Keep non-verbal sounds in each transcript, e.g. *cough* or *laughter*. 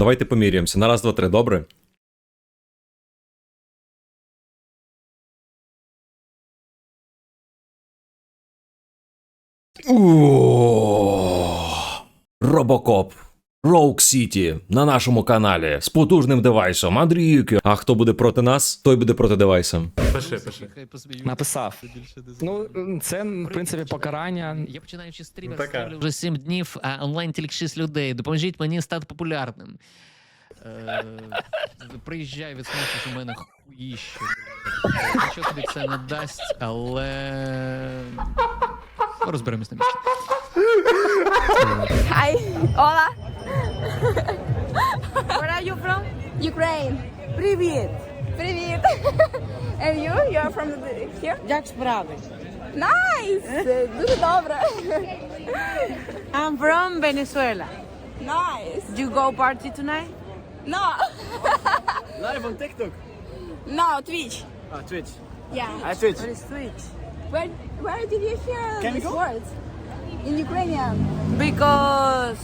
Давайте поміряємося. На раз, два, три, добре? Робокоп. Роук Сіті на нашому каналі з потужним девайсом. Андрійки. А хто буде проти нас, той буде проти девайса. Пиши, пиши. Написав. Ну, це, в принципі, покарання. Я починаючи стрімер, Ну, ставлю вже 7 днів, а онлайн тільки 6 людей. Допоможіть мені стати популярним. Е, приїжджай від що у мене хуїще. Нічого тобі це не дасть, але. Розберемось на місці. Hi. Hola. Where are you from? Ukraine. Привіт. Привіт. *laughs* And you? You are from the- here? Як справи? Nice. Дуже добре. I'm from Venezuela. Nice. You go party tonight? No. *laughs* Live on TikTok. No, Twitch. А, Twitch. Yeah. А Twitch. What is Twitch? Where, where did you hear Can we these go? words? In Ukrainian. Because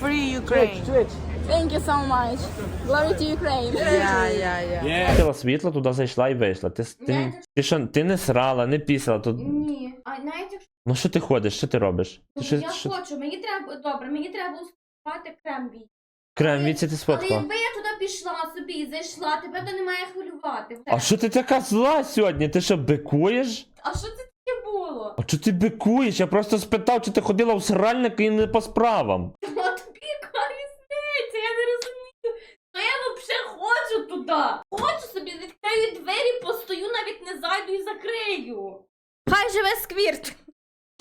free Ukraine. Twitch. Thank you so much. Glory to Ukraine. Yeah, yeah, yeah. Втратила світло, туди зайшла і вийшла. Ти, ти, ти, що, ти не срала, не пісала. Тут... Ні, а навіть якщо Ну що ти ходиш, що ти робиш? Ти що, я що... хочу, мені треба добре, мені треба успівати крембій. Крем, віці ти Але сфоткала. якби я туди пішла собі і зайшла, тебе то не має хвилювати. А що ти така зла сьогодні? Ти що, бикуєш? А що це таке було? А що ти бикуєш? Я просто спитав, чи ти ходила в сральник і не по справам. *laughs* А тобі яка різниця? Я не розумію. То я взагалі хочу. Хочу собі відкрию двері, постою, навіть не зайду і закрию. Хай живе сквірт.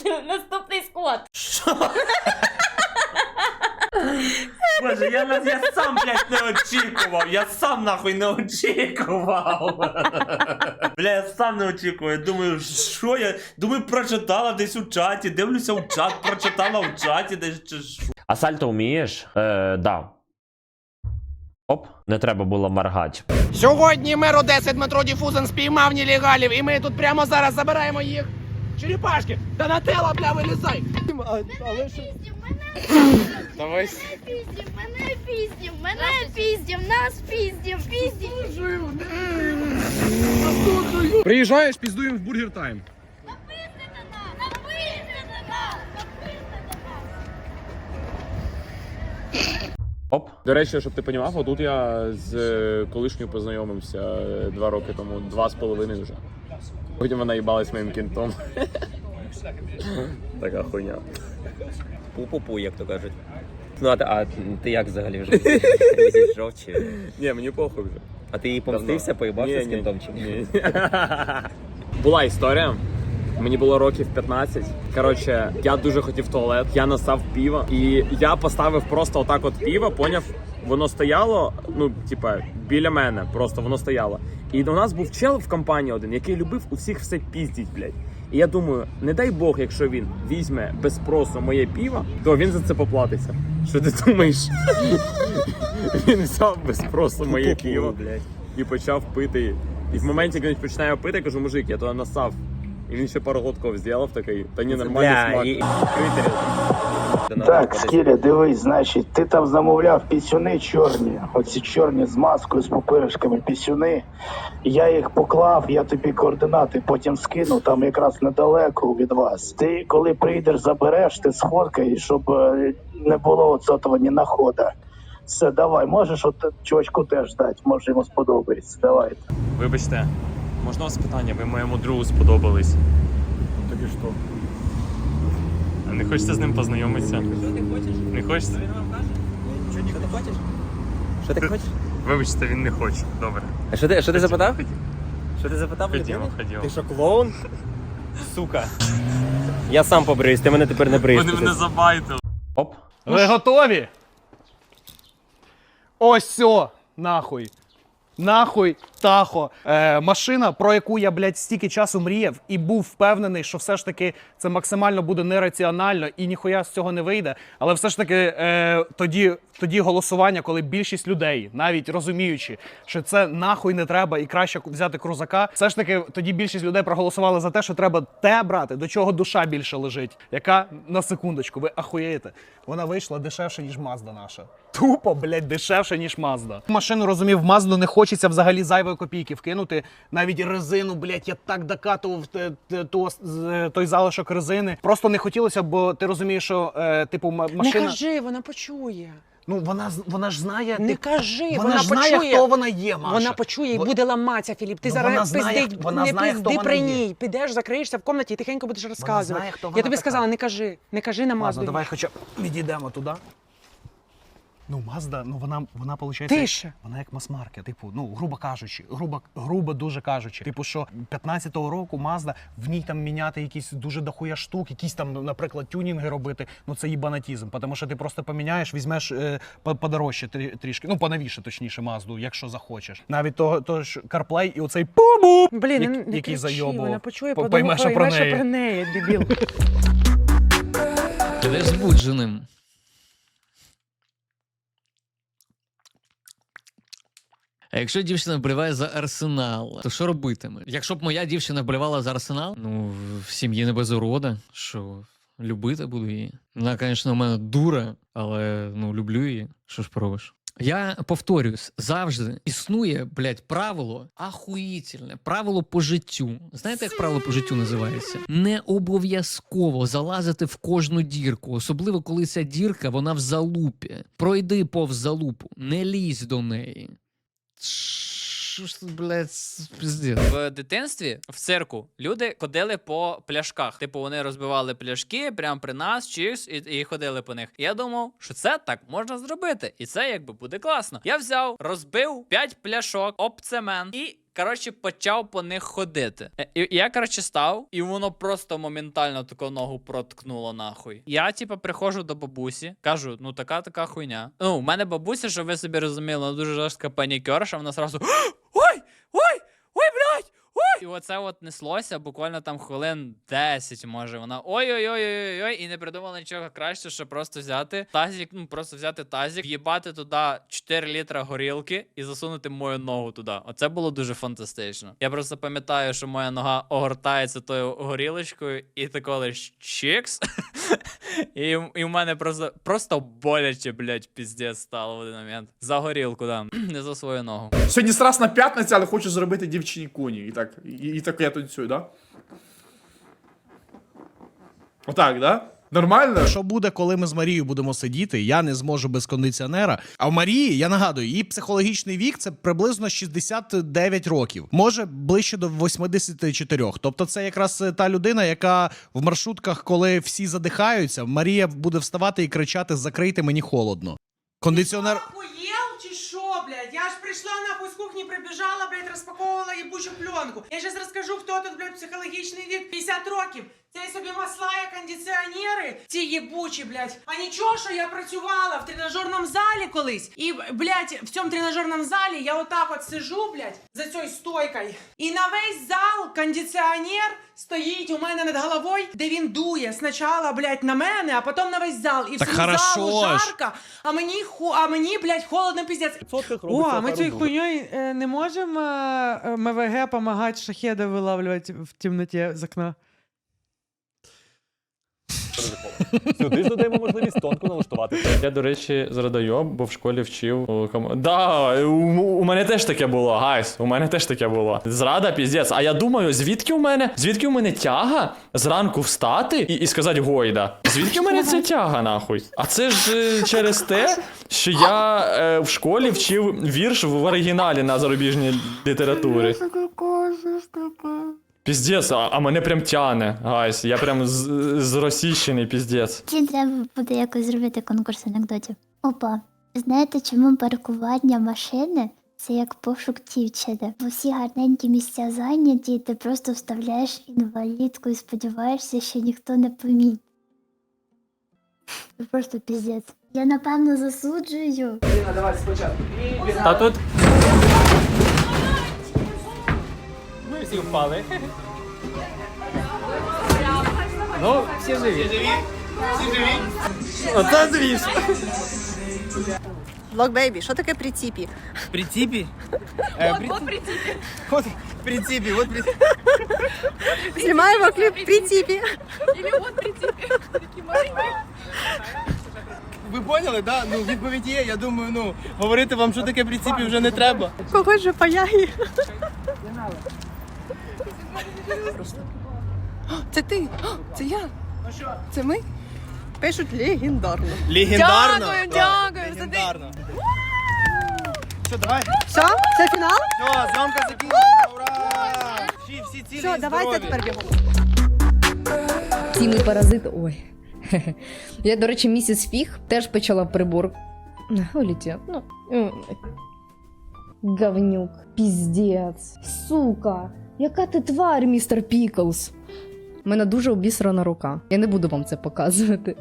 *laughs* Наступний скот. Боже, я, нас- я сам, блядь, не очікував. Я сам нахуй не очікував. Бля, я сам не очікував. Я думаю, що я. Думаю, прочитала десь у чаті. Дивлюся у чат, прочитала в чаті десь чи що. А сальто вмієш? Е, да. Оп, не треба було моргати. Сьогодні мер Одеси Дмитро Діфузен спіймав нелегалів, і ми тут прямо зараз забираємо їх. Черепашки! Донателло, бля, вилізай! *clears throat* Давай. Піздів, мене піздів, мене піздів, нас піздів, піздів. Приїжджаєш, піздуємо в Бургер Тайм. Оп. До речі, щоб ти понімав, отут я з е, колишньою познайомився е, два роки тому, два з половиною вже. Потім вона їбалась моїм кінтом. *laughs* Така хуйня. Пу-пу-пу, як то кажуть. Ну, а, ти- а ти як взагалі вже *laughs* відійшов чи? Ні, мені похуй вже. А ти їй помстився, поїбався з кінтом чи ні? ні. *laughs* Була історія. Мені було років 15. Коротше, я дуже хотів туалет. Я насав піва, і я поставив просто отак от піво, поняв. Воно стояло, ну, типа, біля мене, просто воно стояло. І у нас був чел в компанії один, який любив усіх все піздіть, блядь. І я думаю, не дай Бог, якщо він візьме без спросу моє піво, то він за це поплатиться. Що ти думаєш? *laughs* Він взяв без спросу моє піво блядь. і почав пити. І в моменті, коли він починає пити, я кажу, мужик, я туди насав. І він ще пару глотків зробив такий, та ні, нормальний Бля, смак. і- Так, Скіля, дивись, значить, ти там замовляв пісюни чорні, оці чорні з маскою, з пупиришками пісюни. Я їх поклав, я тобі координати потім скину, там якраз недалеко від вас. Ти коли прийдеш, забереш, ти сфоткай, щоб е, не було оцього ні находа. Все, давай, можеш от чувачку теж дати, може йому сподобається. Давайте. Вибачте, можна вас питання, ви моєму другу сподобались. Так і що? А не хочете з ним познайомитися? Не хочете? Що ти хочеш? Що ти хочеш? Вибачте, він не хоче. Добре. А що ти, що ти запитав? Що ти запитав? Ходімо, ходімо. Ти що, клоун? Сука. Я сам побриюсь, ти мене тепер не бриєш. Вони мене забайтили. Оп. Ви готові? Ось все, нахуй. Нахуй. Тахо. Е, машина, про яку я, блядь, стільки часу мріяв і був впевнений, що все ж таки це максимально буде нераціонально і ніхуя з цього не вийде. Але все ж таки е, тоді, тоді голосування, коли більшість людей, навіть розуміючи, що це нахуй не треба і краще взяти крузака, все ж таки тоді більшість людей проголосували за те, що треба те брати, до чого душа більше лежить. Яка на секундочку, ви ахуєєте? Вона вийшла дешевше, ніж Мазда наша. Тупо, блядь, дешевше, ніж Мазда. Машину розумів, Мазду не хочеться взагалі зайвої копійки вкинути. Навіть резину, блядь, я так докатував з- той залишок резини. Просто не хотілося, бо ти розумієш, що е, типу машина. Не кажи, вона почує. Ну вона вона ж знає. Не ти- кажи, вона, вона ж знає, почує. хто вона є, Маша. Вона почує і Бо- буде ламатися, Філіп. Ти Ну, зараз вона знає, пизди, вона не знає, хто пизди вона при є. ній. Підеш, закриєшся в кімнаті і тихенько будеш розказувати. знає, хто Я тобі така. сказала, не кажи, не кажи на мазду. давай хоча відійдемо туди. Ну, Мазда, ну вона, вона виходить, Тише. вона як мас-маркет, типу, ну, грубо кажучи, грубо, грубо дуже кажучи. Типу, що 15-го року Мазда, в ній там міняти якісь дуже дохуя штук, якісь там, наприклад, тюнінги робити, ну це їбанатізм, тому що ти просто поміняєш, візьмеш е, по- подорожче трі- трішки, ну, поновіше, точніше, Мазду, якщо захочеш. Навіть того, того ж CarPlay і оцей пу Блін, як- не, не який зайобував. вона почує, подумає, пойме, що про неї. про неї, дебіл. Ти збудженим. А якщо дівчина вболіває за арсенал, то що робитиме? Якщо б моя дівчина вболівала за арсенал, ну в сім'ї не без урода, що любити буду її. Вона, звісно, у мене дура, але ну люблю її. Що ж поробиш? Я повторюсь, завжди існує, блядь, правило ахуїтельне, правило по життю. Знаєте, як правило по життю називається? Не обов'язково залазити в кожну дірку, особливо коли ця дірка вона в залупі. Пройди повз залупу, не лізь до неї. Що. В дитинстві в цирку люди ходили по пляшках. Типу, вони розбивали пляшки прямо при нас, чікс, і, і ходили по них. Я думав, що це так можна зробити. І це якби буде класно. Я взяв, розбив 5 пляшок об цемент і. Коротше, почав по них ходити. Е, І, і я, коротше, став, і воно просто моментально таку ногу проткнуло нахуй. Я, типа, приходжу до бабусі, кажу, ну така така хуйня. Ну, у мене бабуся, щоб ви собі розуміли, вона дуже жорстка панікерша, вона сразу. Ой! Ой! Ой! Ой! І оце от неслося буквально там хвилин 10, може. Вона ой-ой-ой-ой-ой, і не придумала нічого краще, що просто взяти тазик, ну просто взяти тазик, в'їбати туди 4 літра горілки і засунути мою ногу туди. Оце було дуже фантастично. Я просто пам'ятаю, що моя нога огортається тою горілочкою, і тако лиш чікс. *laughs* І, і в мене просто, просто боляче, блядь, піздець стало в один момент. За горілку, да. *clears throat* Не за свою ногу. Сьогодні страсна п'ятниця, але хочу зробити дівчині куні. І так, і, і так я танцюю, да? Отак, да? Нормально? Що буде, коли ми з Марією будемо сидіти? Я не зможу без кондиціонера. А в Марії, я нагадую, її психологічний вік це приблизно 69 років, може ближче до 84. Тобто, це якраз е, та людина, яка в маршрутках, коли всі задихаються, Марія буде вставати і кричати: Закрийте мені холодно. Кондиціонер. Чи що, блядь? Я ж прийшла нахуй з кухні, прибіжала, блядь, розпаковувала їбучу пленку. Я зараз розкажу, хто тут, блядь, психологічний вік 50 років. Це собі масла і кондиціонери, ці їбучі, блядь. А нічого, що я працювала в тренажерному залі колись. І, блядь, в цьому тренажерному залі я отак от сижу, блядь, за цією стойкою. І на весь зал кондиціонер стоїть у мене над головою, де він дує спочатку, блядь, на мене, а потім на весь зал. І Так всьому залу хорошо жарко, а мені ху, а мені, блядь, холодно піздець. О, а ми цією хуйньою е, не можемо е, МВГ допомагати шахеди вилавлювати в темноті з окна. Сюди ж додаємо можливість тонко налаштувати. Я, до речі, зрадайоб, бо в школі вчив. ком- Да, у, у мене теж таке було, гайс. У мене теж таке було. Зрада, піздець. А я думаю, звідки у мене? Звідки у мене тяга зранку встати і, і сказати гойда? Звідки у мене ця тяга, нахуй? А це ж е, через те, що я е, в школі вчив вірш в оригіналі на зарубіжній літературі. Піздець, а, а мене прям тяне, гайс. Я прям з, зросійщений, піздець. Чи треба буде якось зробити конкурс анекдотів? Опа, знаєте, чому паркування машини це як пошук дівчини? Бо всі гарненькі місця зайняті, і ти просто вставляєш інвалідку і сподіваєшся, що ніхто не помітить. Це Просто піздець. Я напевно засуджую. Та тут. Всі впали. Ну, всі живі. Всі живі? Всі живі? Оце двіж. Влог бейбі, що таке приціпі? Приціпі? От приціпі. От приціпі, от приціпі. Знімаємо кліп приціпі. Ілі от приціпі. Такі маленькі. Ви поняли, да? Ну, відповідь є. Я думаю, ну, говорити вам, що таке приціпі, вже не треба. Когось паяє. Це ти? Це я? Це ми? Пишуть легендарно. Легендарно. Дякую, дякую. Легендарно. Що, давай? Все? Це фінал? Все, зйомка закінчена, ура! Всі, всі цілі Все, і давайте здорові. тепер бігом. Сімий паразит. Ой. *laughs* Я, до речі, місіс Фіг теж почала прибор. Улетів. Ну. Говнюк. Піздець. Сука. Яка ти тварь, містер Піклс? У мене дуже обісрана рука. Я не буду вам це показувати.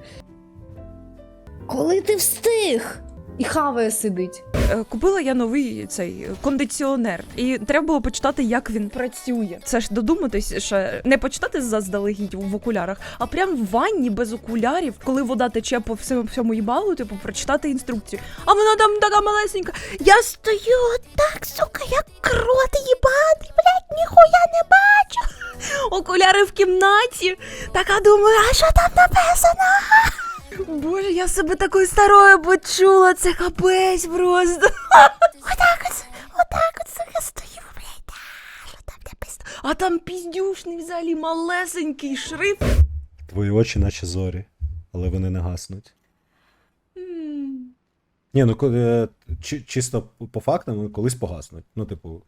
Коли ти встиг? І хаває сидить. Е, Купила я новий цей кондиціонер, і треба було почитати, як він працює. Це ж додуматись, що не почитати заздалегідь в окулярах, а прям в ванні без окулярів, коли вода тече по всьому всьому їбалу, типу прочитати інструкцію. А вона там така малесенька. Я стою так, сука, як крот їбаний, блядь, ніхуя не бачу. Окуляри в кімнаті. Така думаю, а що там написано? Боже, я себе такою старою почула, це капець просто. *laughs* Отак от, отак от сука, стою, блядь. А там піздюшний взагалі малесенький шрифт. Твої очі, наче зорі, але вони не гаснуть. Ні, ну е, чи- чисто по фактам колись погаснуть. Ну, типу.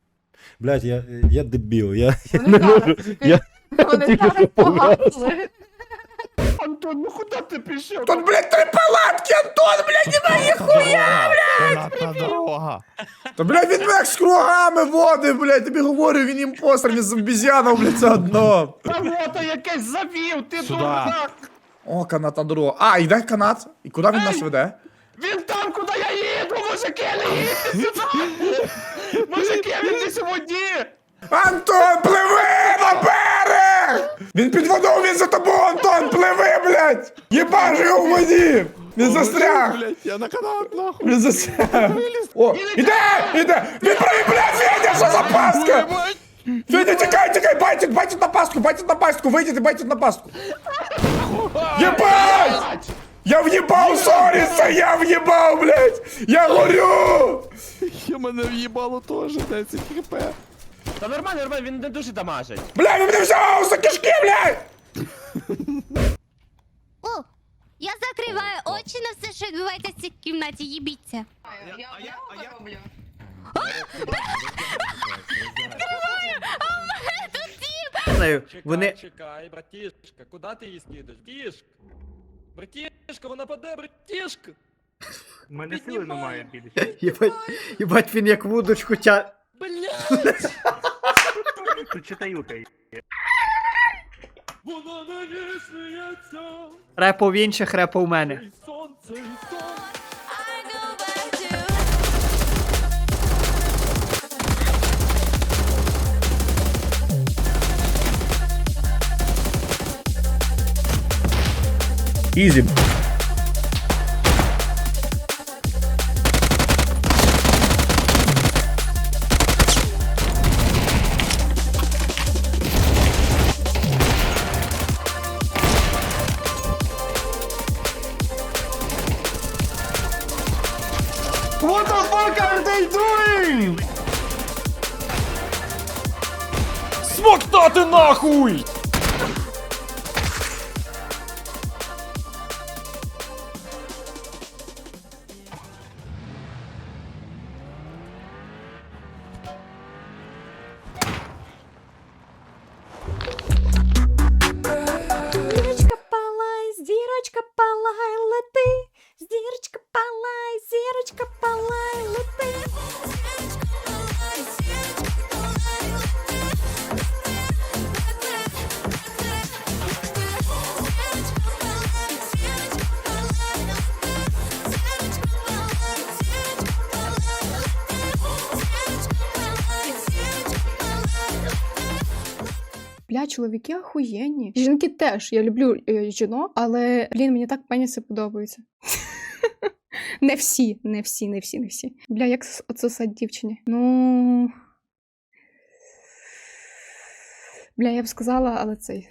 Блядь, я, я дебіл, я, я не можу. Я, Вони зараз погасли. Антон, ну куди ти пішов? Тут, блядь, три палатки, Антон, блядь, немає ніхуя, блядь! дорога. Та, блядь, він мене з кругами водив, блядь, тобі говорю, він імпостер, він з обіз'яном, блядь, це одно. Та вот якесь завів, ти Сюда. дурак! О, канат на дорогу. А, йде канат. І куди він нас веде? Він там, куди я їду, мужики, не їдьте сюди! Мужики, він десь у воді! Антон, пливи на берег! Він під водою, він за тобою, Антон, пливи, блядь! Єбаш його в воді! Він застряг! Блядь, я на канат, нахуй. Він застряг! О, іде! Іде! Він прыг, блядь, Федя, що за паска? Федя, тікай, тікай, байтить, байтить на пастку, байтить на пастку, вийдіть і байтить на пастку. Єбать! Я в'їбав, сорі, це я в'їбав, блядь! Я горю! Я мене в'їбало теж 10 хп. Та нормально, нормально, він не дуже дамажить. Бля, він мене взяв за кишки, блядь! Що відбувається в цій кімнаті, їбіться. Вони... Чекай, братішка, куди ти її скидаєш? Братішка! Братішка, вона паде, братішка! У мене сили немає більше. Єбать, він як вудочку тя... Блядь! Тут читаюка. Вона не сміється Репо в інших, репо в мене. І сонце, і сонце! Ізі. chuj! Бля, чоловіки охуєнні. Жінки теж. Я люблю е, жінок, але блін, мені так пеніси подобаються. *laughs* Не всі, не всі, не всі, не всі. Бля, як сад дівчині? Ну. Бля, я б сказала, але цей.